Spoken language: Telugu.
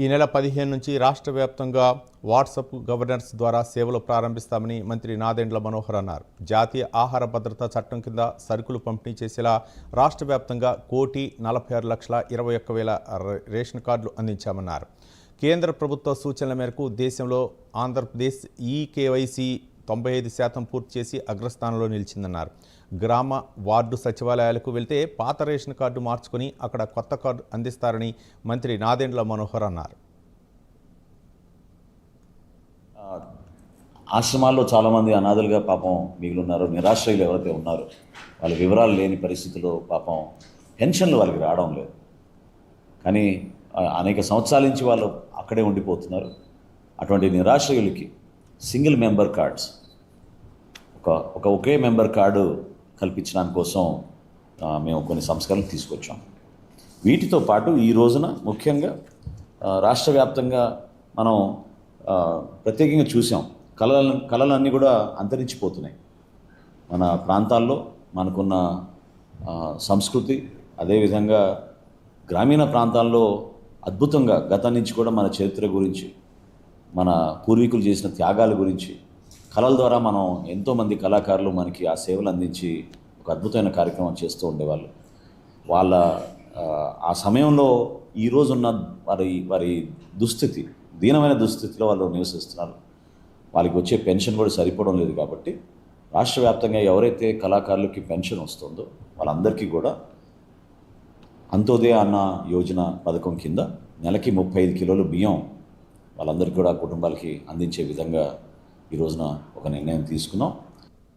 ఈ నెల పదిహేను నుంచి రాష్ట్ర వ్యాప్తంగా వాట్సాప్ గవర్నర్స్ ద్వారా సేవలు ప్రారంభిస్తామని మంత్రి నాదెండ్ల మనోహర్ అన్నారు. జాతీయ ఆహార భద్రతా చట్టం కింద సరుకులు పంపిణీ చేసేలా రాష్ట్ర వ్యాప్తంగా కోటి నలభై ఆరు లక్షల ఇరవై ఒక్క వేల రేషన్ కార్డులు అందించామన్నారు. కేంద్ర ప్రభుత్వ సూచనల మేరకు దేశంలో ఆంధ్రప్రదేశ్ ఈ కేవైసీ తొంభై ఐదు శాతం పూర్తి చేసి అగ్రస్థానంలో నిలిచిందన్నారు. గ్రామ వార్డు సచివాలయాలకు వెళ్తే పాత రేషన్ కార్డు మార్చుకొని అక్కడ కొత్త కార్డు అందిస్తారని మంత్రి నాదెండ్ల మనోహర్ అన్నారు. ఆశ్రమాల్లో చాలామంది అనాథలుగా పాపం మిగిలిన్నారు. నిరాశ్రయులు ఎవరైతే ఉన్నారో వాళ్ళ వివరాలు లేని పరిస్థితుల్లో పాపం పెన్షన్లు వాళ్ళకి రావడం లేదు. కానీ అనేక సంవత్సరాల నుంచి వాళ్ళు అక్కడే ఉండిపోతున్నారు. అటువంటి నిరాశ్రయులకి సింగిల్ మెంబర్ కార్డ్స్ ఒక ఒక ఒకే మెంబర్ కార్డు కల్పించడానికి కోసం మేము కొన్ని సంస్కరణలు తీసుకొచ్చాం. వీటితో పాటు ఈ రోజున ముఖ్యంగా రాష్ట్ర వ్యాప్తంగా మనం ప్రత్యేకంగా చూసాం. కళల కళలన్నీ కూడా అంతరించిపోతున్నాయి. మన ప్రాంతాల్లో మనకున్న సంస్కృతి అదేవిధంగా గ్రామీణ ప్రాంతాల్లో అద్భుతంగా గతం నుంచి కూడా మన చరిత్ర గురించి మన పూర్వీకులు చేసిన త్యాగాల గురించి కళల ద్వారా మనం ఎంతోమంది కళాకారులు మనకి ఆ సేవలు అందించి ఒక అద్భుతమైన కార్యక్రమం చేస్తూ ఉండేవాళ్ళు. వాళ్ళ ఆ, సమయంలో ఈ రోజున్న వారి వారి దుస్థితి దీనమైన దుస్థితిలో వాళ్ళు నివసిస్తున్నారు. వాళ్ళకి వచ్చే పెన్షన్ కూడా సరిపోవడం లేదు కాబట్టి రాష్ట్ర వ్యాప్తంగా ఎవరైతే కళాకారులకి పెన్షన్ వస్తుందో వాళ్ళందరికీ కూడా అంత్యోదయ అన్న యోజన పథకం కింద నెలకి ముప్పై ఐదు కిలోలు బియ్యం వాళ్ళందరికీ కూడా కుటుంబాలకి అందించే విధంగా ఈ రోజున ఒక నిర్ణయం తీసుకున్నాం.